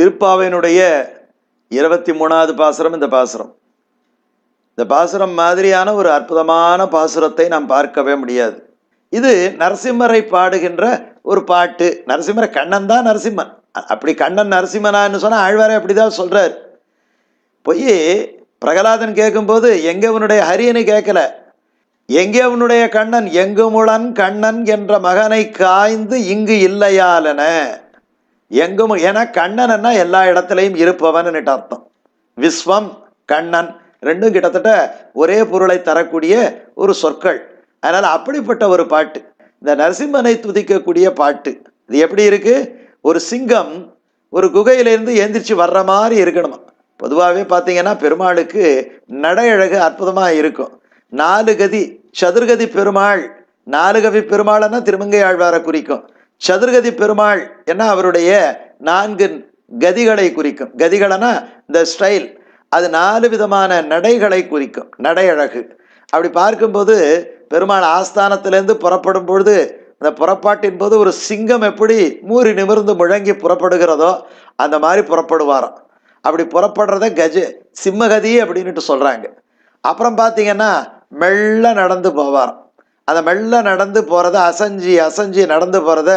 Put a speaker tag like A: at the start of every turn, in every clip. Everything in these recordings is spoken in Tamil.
A: திருப்பாவையினுடைய இருபத்தி மூணாவது பாசுரம் இந்த பாசுரம். இந்த பாசுரம் மாதிரியான ஒரு அற்புதமான பாசுரத்தை நாம் பார்க்கவே முடியாது. இது நரசிம்மரை பாடுகின்ற ஒரு பாட்டு. நரசிம்மரை கண்ணன் தான் நரசிம்மன். அப்படி கண்ணன் நரசிம்மனான்னு சொன்னால் ஆழ்வாரே அப்படிதான் சொல்றார். போய் பிரகலாதன் கேட்கும்போது எங்க உன்னுடைய ஹரியனை கேட்கல எங்கே உன்னுடைய கண்ணன்? எங்குமுளன் கண்ணன் என்ற மகனை காய்ந்து இங்கு இல்லையாலன எங்கும் ஏன்னா கண்ணன்னா எல்லா இடத்துலையும் இருப்பவன்னுட்டு அர்த்தம். விஸ்வம் கண்ணன் ரெண்டும் கிட்டத்தட்ட ஒரே பொருளை தரக்கூடிய ஒரு சொற்கள். அதனால் அப்படிப்பட்ட ஒரு பாட்டு. இந்த நரசிம்மனை துதிக்கக்கூடிய பாட்டு. இது எப்படி இருக்கு? ஒரு சிங்கம் ஒரு குகையிலேருந்து எந்திரிச்சு வர்ற மாதிரி இருக்கணுமா. பொதுவாகவே பார்த்தீங்கன்னா பெருமாளுக்கு நடையழகு அற்புதமாக இருக்கும். நாலு கதி சதுர்கதி பெருமாள். நாலு கவி பெருமாள்னா திருமங்கை ஆழ்வாரை குறிக்கும். சதுர்கதி பெருமாள் என்ன அவருடைய நான்கு கதிகளை குறிக்கும். கதிகளனா இந்த ஸ்டைல் அது நாலு விதமான நடைகளை குறிக்கும். நடையழகு. அப்படி பார்க்கும்போது பெருமாள் ஆஸ்தானத்திலேருந்து புறப்படும் பொழுது அந்த புறப்பாட்டின் போது ஒரு சிங்கம் எப்படி மூறி நிமிர்ந்து முழங்கி புறப்படுகிறதோ அந்த மாதிரி புறப்படுவாராம். அப்படி புறப்படுறத கஜ சிம்மகதி அப்படின்ட்டு சொல்கிறாங்க அப்புறம் பார்த்தீங்கன்னா மெல்ல நடந்து போவாராம். அந்த மெல்ல நடந்து போகிறத அசஞ்சு அசஞ்சு நடந்து போகிறத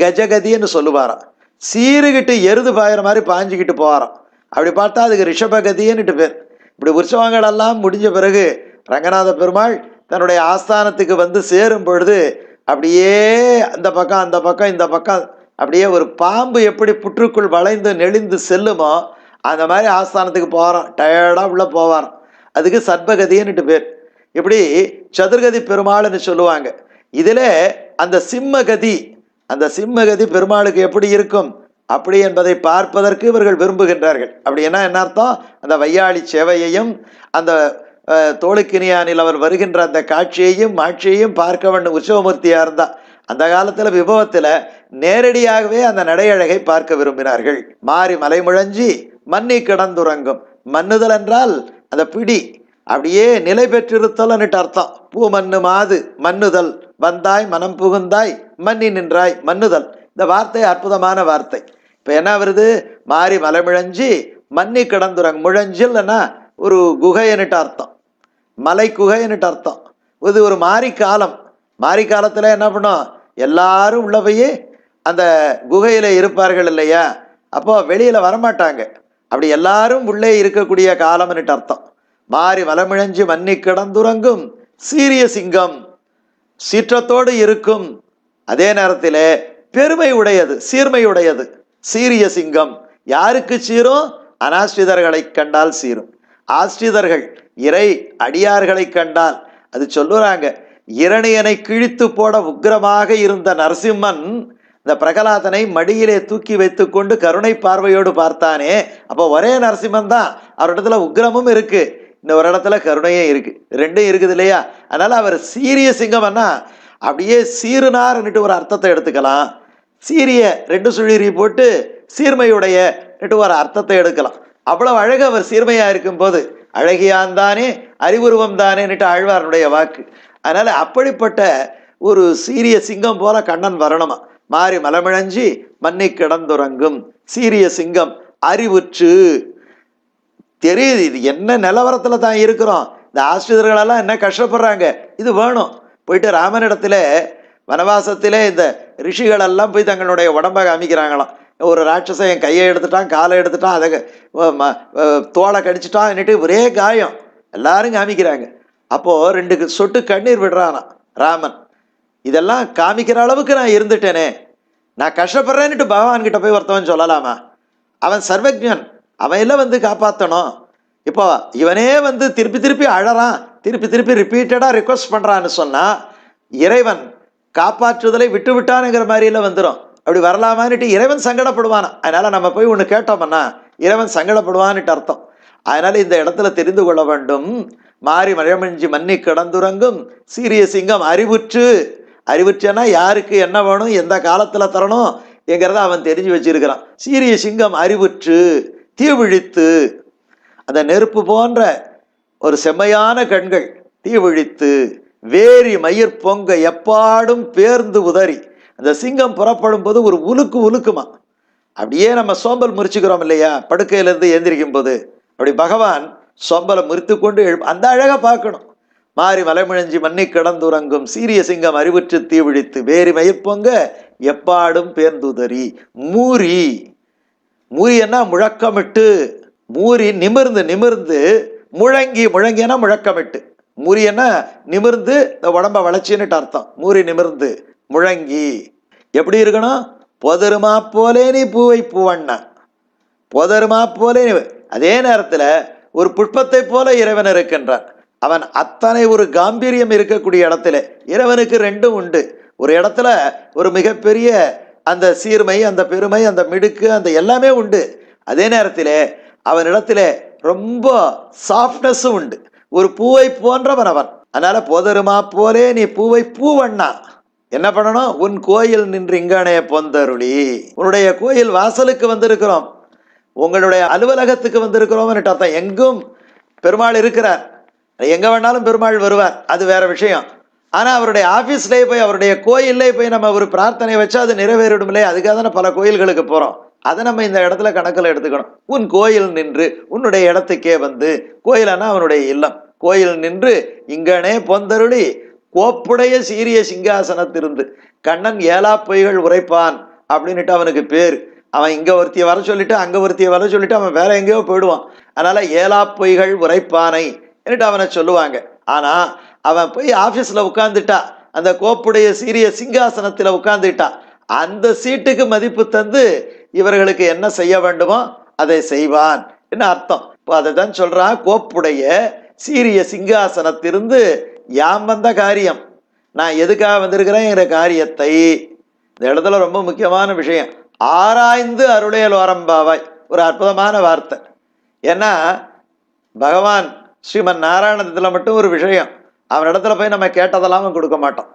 A: கஜகதின்னு சொல்லுவாராம். சீறுகிட்டு எருது பாயிற மாதிரி பாஞ்சிக்கிட்டு போகிறோம் அப்படி பார்த்தா அதுக்கு ரிஷபகதின்னுட்டு பேர். இப்படி உற்சவங்கள் எல்லாம் முடிஞ்ச பிறகு ரங்கநாத பெருமாள் தன்னுடைய ஆஸ்தானத்துக்கு வந்து சேரும் பொழுது அப்படியே அந்த பக்கம் அந்த பக்கம் இந்த பக்கம் அப்படியே ஒரு பாம்பு எப்படி புற்றுக்குள் வளைந்து நெளிந்து செல்லுமோ அந்த மாதிரி ஆஸ்தானத்துக்கு போகிறான் டயர்டாக உள்ளே போவாராம். அதுக்கு சர்பகதின்னுட்டு பேர். இப்படி சதுர்கதி பெருமாள்னு சொல்லுவாங்க. இதில் அந்த சிம்மகதி அந்த சிம்மகதி பெருமாளுக்கு எப்படி இருக்கும்? அப்படி என்பதை பார்ப்பதற்கு இவர்கள் விரும்புகின்றார்கள். அப்படின்னா என்ன அர்த்தம்? அந்த வையாளி சேவையையும் அந்த அஹ், தோளுக்கினியானில் அவர் வருகின்ற அந்த காட்சியையும் மாட்சியையும் பார்க்க வேண்டும் உற்சவமூர்த்தியாக இருந்தால் அந்த காலத்தில் விபவத்தில் நேரடியாகவே அந்த நடையழகை பார்க்க விரும்பினார்கள். மாறி மலைமுழஞ்சி மன்னி கிடந்துறங்கும். மன்னுதல் என்றால் அந்த பிடி அப்படியே நிலை பெற்றிருத்தல்னுட்டு அர்த்தம். பூ மண்ணு மாது மன்னுதல் வந்தாய் மனம் புகுந்தாய் மன்னி நின்றாய் மன்னுதல் இந்த வார்த்தை அற்புதமான வார்த்தை. இப்போ என்ன வருது? மாறி மலைமிழஞ்சி மன்னி கிடந்துறங் முழஞ்சில்னா ஒரு குகைன்னுட்டு அர்த்தம். மலை குகைன்னுட்டு அர்த்தம். இது ஒரு மாறி காலம். மாறி காலத்தில் என்ன பண்ணும்? எல்லாரும் உள்ள போய் அந்த குகையில் இருப்பார்கள் இல்லையா? அப்போ வெளியில் வரமாட்டாங்க. அப்படி எல்லாரும் உள்ளே இருக்கக்கூடிய காலம்னுட்டு அர்த்தம். மாறி வலமிழஞ்சி மன்னி கிடந்துறங்கும் சீரிய சிங்கம். சீற்றத்தோடு இருக்கும். அதே நேரத்தில் பெருமை உடையது சீர்மை உடையது. சீரிய சிங்கம். யாருக்கு சீரும்? அனாஸ்ரிதர்களை கண்டால் சீரும். ஆஸ்ரிதர்கள் இறை அடியார்களை கண்டால். அது சொல்லுறாங்க இரணியனை கிழித்து போட உக்கிரமாக இருந்த நரசிம்மன் இந்த பிரகலாதனை மடியிலே தூக்கி வைத்துக்கொண்டு கருணை பார்வையோடு பார்த்தானே அப்போ ஒரே நரசிம்மன் தான். அவரிடத்துல உக்கிரமும் இன்னொரு இடத்துல கருணையும் இருக்குது ரெண்டும் இருக்குது இல்லையா? அதனால் அவர் சீரிய சிங்கம்னா அப்படியே சீருனார்னுட்டு ஒரு அர்த்தத்தை எடுத்துக்கலாம். சீரிய ரெண்டு சுழிரி போட்டு சீர்மையுடைய ஒரு அர்த்தத்தை எடுக்கலாம். அவ்வளவு அழகு அவர் சீர்மையா இருக்கும்போது. அழகியான் அறிவுருவம் தானேன்னுட்டு ஆழ்வாருடைய வாக்கு. அதனால அப்படிப்பட்ட ஒரு சீரிய சிங்கம் போல கண்ணன் வரணுமா? மாறி மலமிழஞ்சி மன்னி கிடந்துறங்கும். சீரிய சிங்கம் அறிவுற்று தெரியுது இது என்ன நிலவரத்தில் தான் இருக்கிறோம்? இந்த ஆசிரியர்களெல்லாம் என்ன கஷ்டப்படுறாங்க? இது வேணும். போயிட்டு ராமனிடத்தில் வனவாசத்திலே இந்த ரிஷிகள் எல்லாம் போய் தங்களுடைய உடம்பை காமிக்கிறாங்களாம். ஒரு ராட்சசன் என் கையை எடுத்துட்டான் காலை எடுத்துட்டான் அதை தோலை கடிச்சிட்டான் ம- ஒரே காயம். எல்லாரும் காமிக்கிறாங்க. அப்போது ரெண்டு சொட்டு கண்ணீர் விடுறானா ராமன். இதெல்லாம் காமிக்கிற அளவுக்கு நான் இருந்துட்டேனே. நான் கஷ்டப்படுறேன்னுட்டு பகவான்கிட்ட போய் ஒருத்தவன் சொல்லலாமா? அவன் சர்வஜன் அவன் எல்லாம் வந்து காப்பாற்றணும் இப்போ இவனே வந்து திருப்பி திருப்பி அழறான். திருப்பி திருப்பி ரிப்பீட்டடாக ரிக்வஸ்ட் பண்ணுறான்னு சொன்னால் இறைவன் காப்பாற்றுதலை விட்டு விட்டானுங்கிற மாதிரியெல்லாம் வந்துடும் அப்படி வரலாமான்னுட்டு இறைவன் சங்கடப்படுவானா. அதனால் நம்ம போய் ஒன்று கேட்டோம்னா இறைவன் சங்கடப்படுவான்னுட்டு அர்த்தம். அதனால் இந்த இடத்துல தெரிந்து கொள்ள வேண்டும். மாறி மழைமஞ்சி மன்னி கிடந்துறங்கும். சீரிய சிங்கம் அறிவுற்று. அறிவுற்றுனா யாருக்கு என்ன வேணும் எந்த காலத்தில் தரணும் என்கிறத அவன் தெரிஞ்சு வச்சிருக்கிறான். சீரிய சிங்கம் அறிவுற்று. தீவிழித்து அந்த நெருப்பு போன்ற ஒரு செம்மையான கண்கள் தீவிழித்து வேரி மயிர் பொங்க எப்பாடும் பேர்ந்து உதறி அந்த சிங்கம் புறப்படும் போது ஒரு உலுக்கு உலுக்குமா? அப்படியே நம்ம சோம்பல் முறிச்சுக்கிறோம் இல்லையா? படுக்கையிலேருந்து எந்திரிக்கும் போது அப்படி பகவான் சோம்பலை முறித்து கொண்டு எழு அந்த அழகாக பார்க்கணும். மாறி மலைமிழஞ்சி மண்ணி கிடந்துறங்கும் சீரிய சிங்கம் அறிவுற்று தீவிழித்து வேரி மயிர்ப்பொங்க எப்பாடும் பேர்ந்துதறி மூரி மூரியன்னா முழக்கமிட்டு மூரி நிமிர்ந்து நிமிர்ந்து முழங்கி முழங்கினா முழக்கமிட்டு. முறியன்னா நிமிர்ந்து இந்த உடம்ப வளர்ச்சின்னுட்டு அர்த்தம். மூறி நிமிர்ந்து முழங்கி. எப்படி இருக்கணும்? பொதருமா போலே நீ பூவை பூவண்ணா. பொதருமா போலே நீ- அதே நேரத்தில் ஒரு புஷ்பத்தை போல இறைவன் இருக்கின்றான். அவன் அத்தனை ஒரு காம்பீரியம் இருக்கக்கூடிய இடத்துல. இறைவனுக்கு ரெண்டும் உண்டு. ஒரு இடத்துல ஒரு மிகப்பெரிய அந்த சீர்மை அந்த பெருமை அந்த மிடுக்கு அந்த எல்லாமே உண்டு. அதே நேரத்தில் அவனிடத்தில் ரொம்ப சாஃப்ட்னஸும் உண்டு. ஒரு பூவை போன்றவன் அவன். அதனால் போதருமா போலே நீ பூவை பூவண்ணா. என்ன பண்ணணும்? உன் கோயில் நின்று இங்கானே பொந்தருளி. உன்னுடைய கோயில் வாசலுக்கு வந்திருக்கிறோம். உங்களுடைய அலுவலகத்துக்கு வந்திருக்கிறோம் அர்த்தம் எங்கும் பெருமாள் இருக்கிறார். எங்க வேணாலும் பெருமாள் வருவார். அது வேற விஷயம். ஆனால் அவருடைய ஆஃபீஸ்லேயே போய் அவருடைய கோயில்லே போய் நம்ம ஒரு பிரார்த்தனை வச்சா அது நிறைவேறிடும் இல்லையா அதுக்காக தானே பல கோயில்களுக்கு போகிறோம் அதை நம்ம இந்த இடத்துல கணக்கில் எடுத்துக்கணும். உன் கோயில் நின்று உன்னுடைய இடத்துக்கே வந்து கோயிலானா அவனுடைய இல்லம். கோயில் நின்று இங்கனே பொந்தருளி கோப்புடைய சீரிய சிங்காசனத்திருந்து கண்ணன் ஏலா பொய்கள் உரைப்பான் அப்படின்னுட்டு அவனுக்கு பேர். அவன் இங்கே ஒருத்தியை வர சொல்லிட்டு அங்கே ஒருத்தியை வர சொல்லிட்டு அவன் வேற எங்கேயோ போயிடுவான். அதனால ஏலா பொய்கள் உரைப்பானை என்னட்டு அவனை சொல்லுவாங்க. ஆனால் அவன் போய் ஆஃபீஸில் உட்காந்துட்டான் அந்த கோப்புடைய சீரிய சிங்காசனத்தில் உட்காந்துட்டான் அந்த சீட்டுக்கு மதிப்பு தந்து இவர்களுக்கு என்ன செய்ய வேண்டுமோ அதை செய்வான் என்ன அர்த்தம். இப்போ அதை தான் சொல்கிறான் கோப்புடைய சீரிய சிங்காசனத்திலிருந்து யாம் வந்த காரியம். நான் எதுக்காக வந்திருக்கிறேன்? காரியத்தை. இந்த இடத்துல ரொம்ப முக்கியமான விஷயம். ஆராய்ந்து அருளையல் வரம்பாவாய் ஒரு அற்புதமான வார்த்தை. ஏன்னா பகவான் ஸ்ரீமன் நாராயணத்தில் மட்டும் ஒரு விஷயம். அவன் இடத்துல போய் நம்ம கேட்டதெல்லாம் அவன் கொடுக்க மாட்டான்.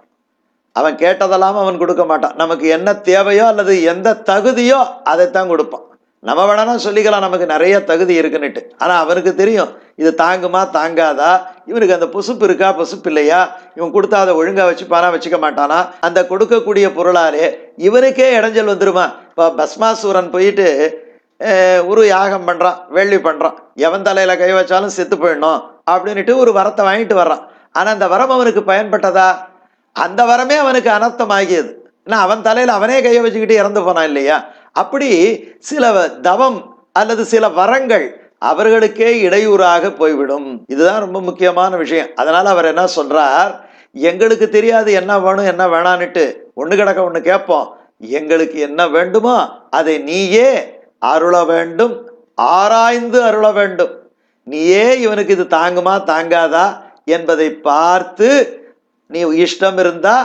A: அவன் கேட்டதெல்லாம் அவன் கொடுக்க மாட்டான். நமக்கு என்ன தேவையோ அல்லது எந்த தகுதியோ அதைத்தான் கொடுப்பான். நம்ம வேணா சொல்லிக்கலாம் நமக்கு நிறைய தகுதி இருக்குன்னுட்டு. ஆனால் அவனுக்கு தெரியும் இது தாங்குமா தாங்காதா? இவனுக்கு அந்த புசுப்பு இருக்கா புசுப்பு இல்லையா? இவன் கொடுத்தா அதை ஒழுங்கா வச்சுப்பானா வச்சுக்க மாட்டானா? அந்த கொடுக்கக்கூடிய பொருளாலே இவனுக்கே இடைஞ்சல் வந்துருமா? இப்போ பஸ்மாசூரன் போயிட்டு உரு யாகம் பண்ணுறான் வேள்வி பண்ணுறான் எவன் தலையில் கை வச்சாலும் செத்து போயிடணும் அப்படின்னுட்டு ஒரு வரத்தை வாங்கிட்டு வர்றான். ஆனால் அந்த வரம் அவனுக்கு பயன்பட்டதா? அந்த வரமே அவனுக்கு அனர்த்தமாகியது. ஏன்னா அவன் தலையில் அவனே கையை வச்சுக்கிட்டு இறந்து போனான் இல்லையா? அப்படி சில தவம் அல்லது சில வரங்கள் அவர்களுக்கே இடையூறாக போய்விடும். இதுதான் ரொம்ப முக்கியமான விஷயம். அதனால் அவர் என்ன சொல்கிறார் எங்களுக்கு தெரியாது என்ன வேணும் என்ன வேணான்னுட்டு. ஒன்று கிடக்க ஒன்று கேட்போம். எங்களுக்கு என்ன வேண்டுமோ அதை நீயே அருள வேண்டும் ஆராய்ந்து அருள வேண்டும். நீயே இவனுக்கு இது தாங்குமா தாங்காதா? என்பதை பார்த்து நீ இஷ்டம் இருந்தா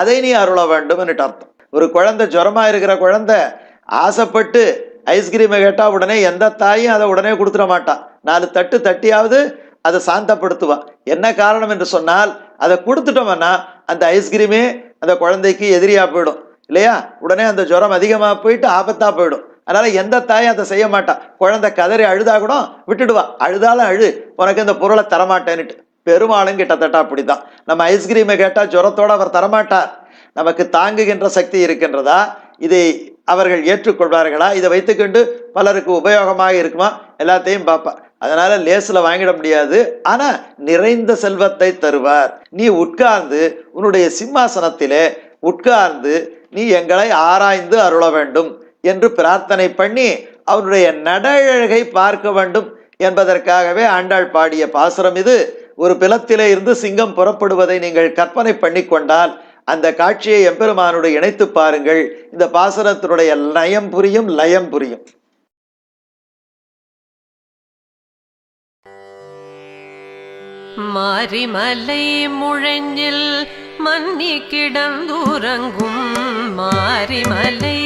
A: அதை நீ அருள வேண்டும் அர்த்தம். ஒரு குழந்தை ஜுரமா இருக்கிற குழந்தை ஆசைப்பட்டு ஐஸ்கிரீமை கேட்டா உடனே எந்த தாயும் அதை உடனே கொடுத்துட மாட்டான் நாலு தட்டு தட்டியாவது அதை சாந்தப்படுத்துவா. என்ன காரணம் என்று சொன்னால் அதை கொடுத்துட்டோம்னா அந்த ஐஸ்கிரீமே அந்த குழந்தைக்கு எதிரியா போயிடும். இல்லையா? உடனே அந்த ஜுரம் அதிகமாக போயிட்டு ஆபத்தா போயிடும். அதனால எந்த தாயும் அதை செய்ய மாட்டான் குழந்தை கதறி அழுதா கூட விட்டுடுவா. அழுதாலும் அழு. உனக்கு இந்த பொருளை தரமாட்டேன்னுட்டு. பெருமாளும் கிட்டத்தட்ட அப்படிதான். நம்ம ஐஸ்கிரீமை கேட்டால் ஜுரத்தோடு அவர் தரமாட்டார். நமக்கு தாங்குகின்ற சக்தி இருக்கின்றதா? இதை அவர்கள் ஏற்றுக்கொள்வார்களா? இதை வைத்துக்கொண்டு பலருக்கு உபயோகமாக இருக்குமா? எல்லாத்தையும் பார்ப்பா அதனால லேசில் வாங்கிட முடியாது. ஆனால் நிறைந்த செல்வத்தை தருவார். நீ உட்கார்ந்து உன்னுடைய சிம்மாசனத்திலே உட்கார்ந்து நீ எங்களை ஆராய்ந்து அருள வேண்டும் என்று பிரார்த்தனை பண்ணி அவனுடைய நடழகை பார்க்க வேண்டும் என்பதற்காகவே ஆண்டாள் பாடிய பாசுரம் இது. ஒரு பிளத்திலே இருந்து சிங்கம் புறப்படுவதை நீங்கள் கற்பனை பண்ணி கொண்டால் அந்த காட்சியை எம்பெருமானுடைய இணைத்து பாருங்கள். இந்த பாசனத்தினுடைய லயம் புரியும் லயம் புரியும்.
B: மாரிமலை முழஞ்சில் மன்னி கிடந்துறங்கும் மாரிமலை